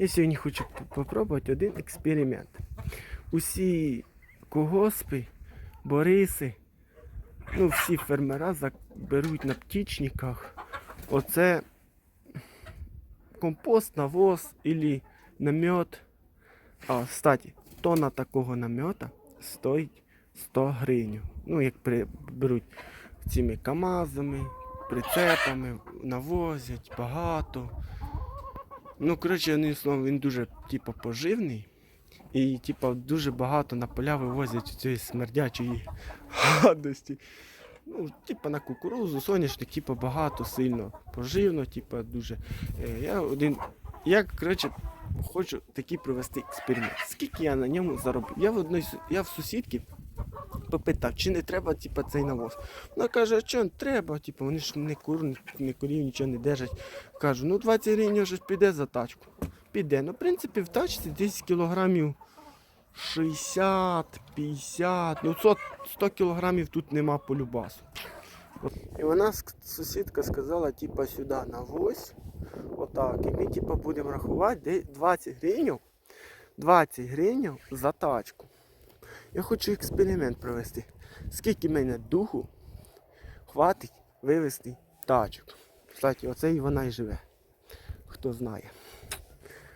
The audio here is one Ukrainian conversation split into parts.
Я сьогодні хочу спробувати один експеримент. Усі когоспи, бориси, ну всі фермера беруть на птічниках. Оце компост, навоз или намет. А, кстати, тонна такого намета стоїть 100 гривень. Ну, як беруть цими КАМАЗами, прицепами, навозять багато. Ну, коротше, одним словом, він дуже типу, поживний. І типу, дуже багато на поля вивозять цієї смердячої гадості. Ну, типу на кукурузу, соняшник, типу, багато, сильно поживно, типу, дуже. Е, Я один. Я, коротше, хочу такий провести експеримент. Скільки я на ньому зароблю? Я в су- я в сусідки попитав, чи не треба типу, цей навоз. Вона каже, а що не треба, типу, вони ж не кур, не курів, нічого не держать. Кажу, ну 20 гривень вже піде за тачку. Піде. Ну, в принципі, в тачці десь кілограмів 60, 50, ну 100, 100 кілограмів тут нема по любасу. От. І вона сусідка сказала, типа, сюди навозь. Отак. І ми типа будемо рахувати де 20 гривень. 20 гривень за тачку. Я хочу експеримент провести. Скільки мене духу хватить вивезти тачок. Кстати, оце і вона і живе. Хто знає.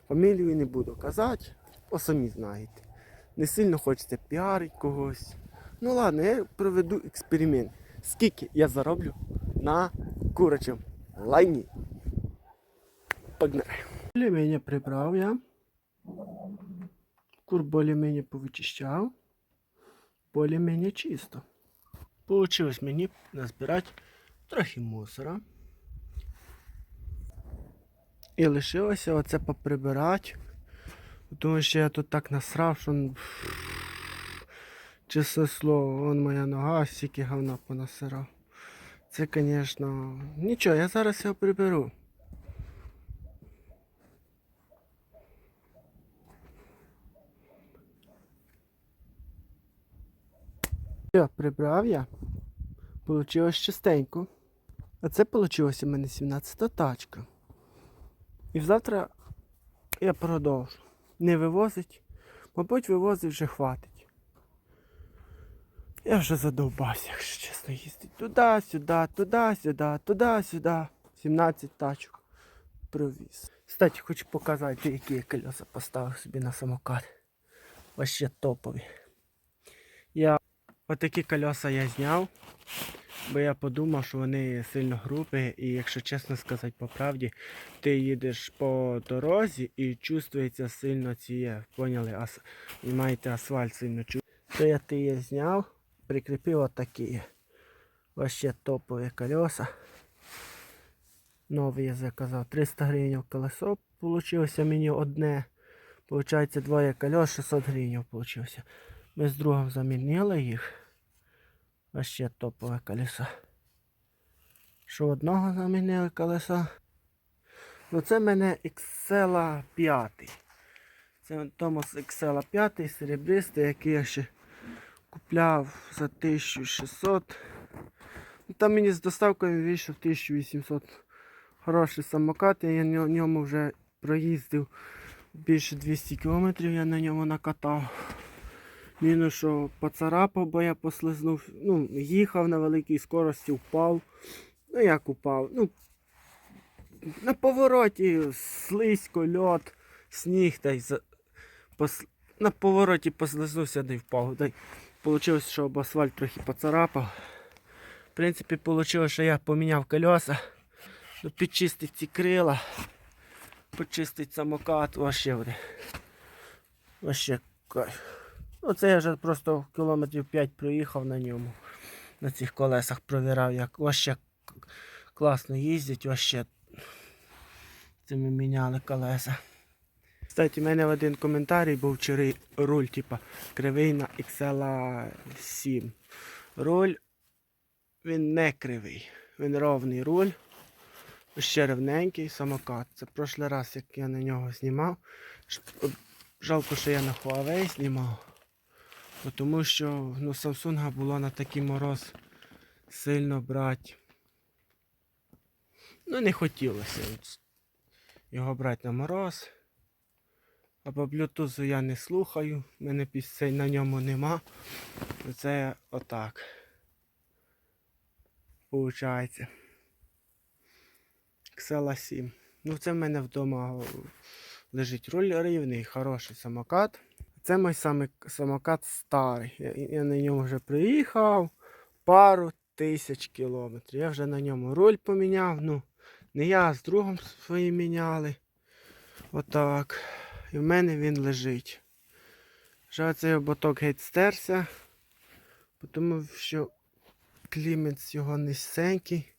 Фамілію не буду казати, бо самі знаєте. Не сильно хочеться піарити когось. Ну ладно, я проведу експеримент. Скільки я зароблю на курочому лайні. Погнали. Более-менее я. Кур более-менее повичищав. Более-менее чисто. Получилось мені назбирати трохи мусора. І лишилося оце поприбирати. Тому що я тут так насрав, що чесне слово, вон моя нога, стільки говна понасирав. Це, звісно, нічого, я зараз його приберу. Все, прибрав я. Получилось частенько. А це вийшло у мене 17 тачка. І завтра я продовжу. Не вивозить. Мабуть, вивозить вже хватить. Я вже задовбався, якщо чесно, їздити. Туди-сюди, туди-сюди, туди-сюди. 17 тачок провіз. Кстати, хочу показати, які я колеса поставив собі на самокат. Вообще топові. Я отакі колеса я зняв, бо я подумав, що вони сильно грубі, і якщо чесно сказати по правді, ти їдеш по дорозі і чувствується сильно ціє. Поняли? Ас... Маєте асфальт сильно чувствується. То я тіє зняв, прикріпив отакі. Вообще топові колеса. Нові я заказав. 300 гривень колесо получилося мені одне. Получається двоє колес, 600 гривень получилося. Ми з другом замінили їх. Вообще топове колесо. Що одного замінили колеса. Ну це в мене XL 5. Це Томас XL 5 серебристий, який я ще купляв за 1600. Ну, Там мені з доставкою вийшов 1800 хороший самокат. Я на ньому вже проїздив більше 200 кілометрів я на ньому накатав. Мінус, що поцарапав, бо я послизнув. Ну, їхав на великій скорості, впав. Ну як упав? Ну, на повороті слизько, льот, сніг та й за... пос... на повороті послизнувся й впав. Та й вийшло, що об асфальт трохи поцарапав. В принципі, вийшло, що я поміняв колеса, ну, підчистив ці крила, почистить самокат, вообще. Вообще кайф. Ну, це я вже просто кілометрів 5 проїхав на ньому. На цих колесах провірав, як вообще к- класно їздять, вообще. Це ми міняли колеса. Кстати, у мене в один коментарій був вчора руль, типа, кривий на XL 7. Руль, він не кривий. Він ровний руль. Ще рівненький самокат. Це прошлий раз, як я на нього знімав. Жалко, що я на Huawei знімав. Тому що ну, Samsung було на такий мороз сильно брати. Ну, не хотілося його брати на мороз. А по блютузу я не слухаю, мене пісень на ньому нема. Це отак. Получається. Xela 7. Ну, це в мене вдома лежить руль рівний, хороший самокат. Це мій самокат старий. Я, я на ньому вже приїхав пару тисяч кілометрів. Я вже на ньому руль поміняв. Ну, не я, а з другом своїм міняли. Отак. І в мене він лежить. Вже цей ободок геть стерся, тому що клімець його низенький.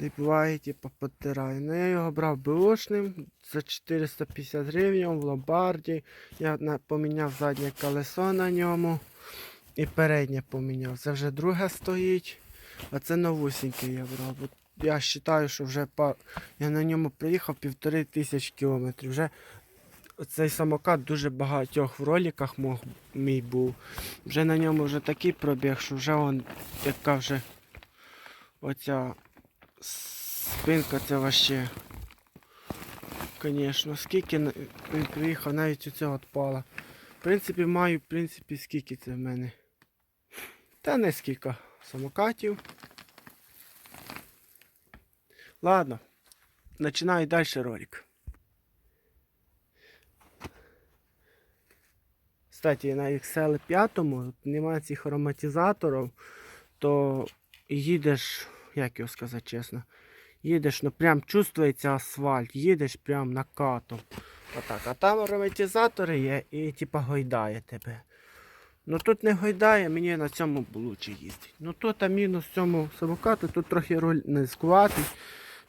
Не буває, типу. Ну я його брав беушним за 450 гривень в ломбарді. Я поміняв заднє колесо на ньому і переднє поміняв. Це вже друге стоїть, а це новусіньке я брав. Я вважаю, що вже пар... я на ньому приїхав півтори тисячі кілометрів. Вже цей самокат дуже багатьох в роликах мог, мій був. Вже на ньому вже такий пробіг, що вже он, яка вже оця спинка це вообще. Звісно, скільки приїхав, навіть оце отпала. В принципі, маю, в принципі, скільки це в мене. Та не скільки самокатів. Ладно, починаю далі ролик. Кстати, на XL 5 немає цих ароматизаторів, то їдеш, як його сказати чесно, їдеш, ну прям чувствується асфальт, їдеш прям накатом. Отак. А там ароматизатори є і типа гойдає тебе. Ну тут не гойдає, мені на цьому лучше їздить. Ну тут мінус цьому самокату, тут трохи руль низькуватий.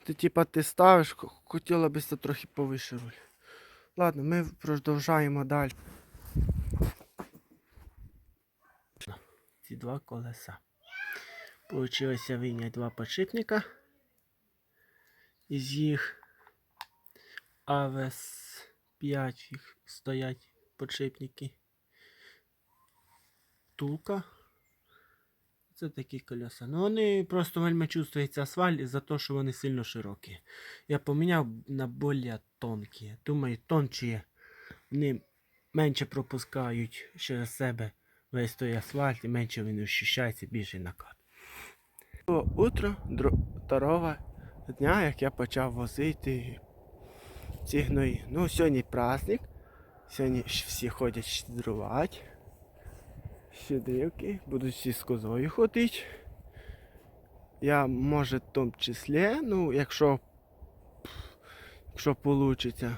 Ти типа ти ставиш, х- хотіло б це трохи повише руль. Ладно, ми продовжаємо далі. Ці два колеса. Получилося вийняти два подшипника. Із їх АВС 5 їх стоять подшипники. Тулка. Це такі колеса. Ну вони просто вельми чувствується асфальт із-за того, що вони сильно широкі. Я поміняв на більш тонкі. Думаю, тончі вони менше пропускають через себе весь той асфальт і менше він ощущається більший накат. Було утро второго дня, як я почав возити ці гної. Ну, сьогодні праздник. Сьогодні всі ходять щедрувати. Щедрівки. Будуть всі з козою ходити. Я, може, в тому числі, ну, якщо, якщо вийде.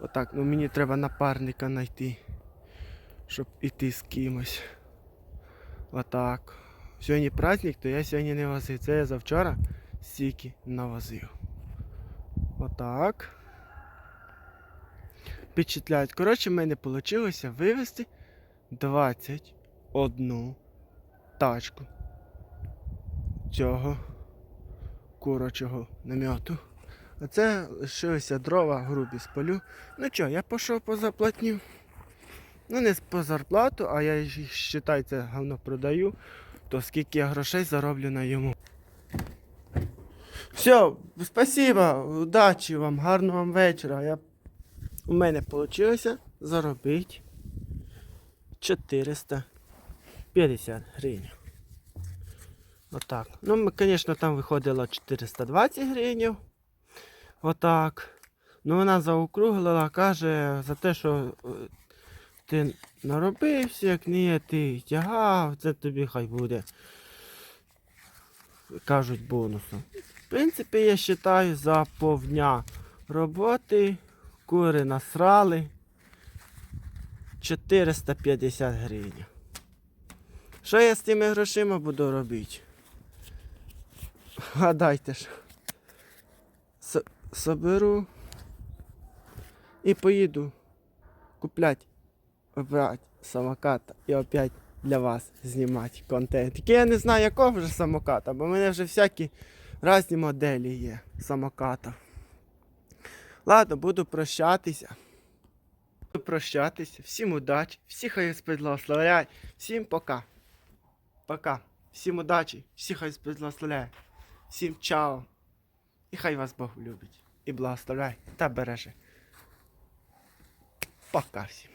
Отак, ну мені треба напарника знайти, щоб іти з кимось. Отак. Сьогодні праздник, то я сьогодні не возив. Це я завчора стільки навозив. Отак. Впечатляють. Коротше, в мене вийшло вивезти 21 тачку цього курочого намету. А це лишилися дрова грубі з полю. Ну що, я пішов по заплатню. Ну, не по зарплату, а я їх считай, це говно продаю, то скільки я грошей зароблю на йому. Все, спасибо, удачі вам, гарного вам вечора. Я... У мене вийшло заробити 450 гривень. Отак. Ну, звісно, там виходило 420 гривень. Отак. Ну, вона заокруглила, каже, за те, що е, ти наробився, як не ти тягав, це тобі хай буде. Кажуть бонусом. В принципі, я вважаю, за повдня роботи кури насрали 450 гривень. Що я з тими грошима буду робити? Гадайте ж. Соберу і поїду купляти опять самоката і опять для вас знімати контент. Тільки я не знаю, якого вже самоката, бо в мене вже всякі різні моделі є самоката. Ладно, буду прощатися. Буду прощатися. Всім удачі, всіх хай благословляє. Всім пока. Пока. Всім удачі, всіх хай благословляє. Всім чао. І хай вас Бог любить. І благословляє та береже. Пока всім.